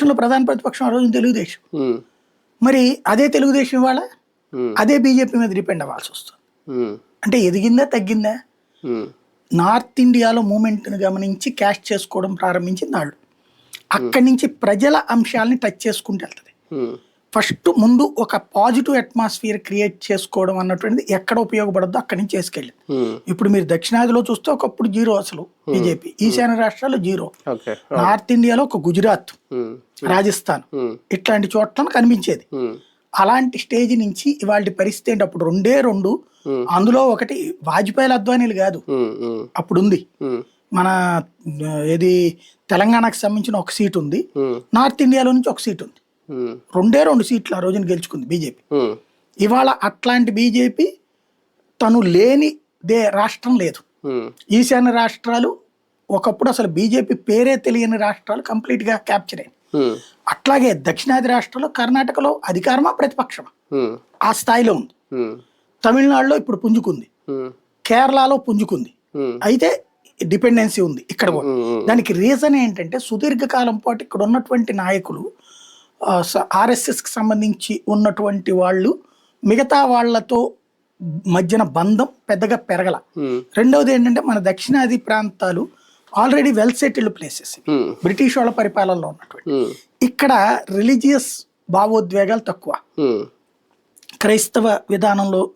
రాష్ట్రంలో ప్రధాన ప్రతిపక్షం ఆ రోజు తెలుగుదేశం. మరి అదే తెలుగుదేశం ఇవాళ అదే బీజేపీ మీద డిపెండ్ అవ్వాల్సి వస్తుంది. అంటే ఎదిగిందా తగ్గిందా? నార్త్ ఇండియాలో మూమెంట్ని గమనించి క్యాష్ చేసుకోవడం ప్రారంభించింది వాళ్ళు అక్కడి నుంచి ప్రజల అంశాలని టచ్ చేసుకుంటూ వెళ్తుంది. ఫస్ట్ ముందు ఒక పాజిటివ్ అట్మాస్ఫియర్ క్రియేట్ చేసుకోవడం అన్నటువంటిది ఎక్కడ ఉపయోగపడద్దో అక్కడి నుంచి చేసుకెళ్ళింది ఉమ్, ఇప్పుడు మీరు దక్షిణాదిలో చూస్తే ఒకప్పుడు జీరో అసలు బీజేపీ. ఈశాన్య రాష్ట్రాల్లో జీరో. ఓకే నార్త్ ఇండియాలో ఒక గుజరాత్ రాజస్థాన్. ఇట్లాంటి చోట్ల కనిపించేది. అలాంటి స్టేజ్ నుంచి ఇవాళ పరిస్థితి ఏంటి? అప్పుడు రెండే రెండు. Hmm. అందులో ఒకటి వాజ్పేయి అద్వానీలు కాదు. అప్పుడు ఉంది మన ఇది తెలంగాణకు సంబంధించిన ఒక సీట్ ఉంది. నార్త్ ఇండియాలో నుంచి ఒక సీట్ ఉంది. రెండే రెండు సీట్లు ఆ రోజున గెలుచుకుంది బీజేపీ. ఇవాళ అట్లాంటి బీజేపీ తను లేని దే రాష్ట్రం లేదు. ఈశాన్య రాష్ట్రాలు ఒకప్పుడు అసలు బీజేపీ పేరే తెలియని రాష్ట్రాలు కంప్లీట్గా క్యాప్చర్ అయ్యాయి అట్లాగే దక్షిణాది రాష్ట్రాల్లో కర్ణాటకలో అధికారమా ప్రతిపక్షమా? ఆ స్థాయిలో ఉంది. తమిళనాడులో ఇప్పుడు పుంజుకుంది. కేరళలో పుంజుకుంది. అయితే డిపెండెన్సీ ఉంది ఇక్కడ కూడా. దానికి రీజన్ ఏంటంటే సుదీర్ఘకాలం పాటు ఇక్కడ ఉన్నటువంటి నాయకులు ఆర్ఎస్ఎస్కి సంబంధించి ఉన్నటువంటి వాళ్ళు మిగతా వాళ్ళతో మధ్యన బంధం పెద్దగా పెరగల. రెండవది ఏంటంటే మన దక్షిణాది ప్రాంతాలు already well settled places British వాళ్ళ పరిపాలనలో ఉన్నటువంటి. ఇక్కడ రిలీజియస్ భావోద్వేగాలు తక్కువ. క్రైస్తవ విధానంలో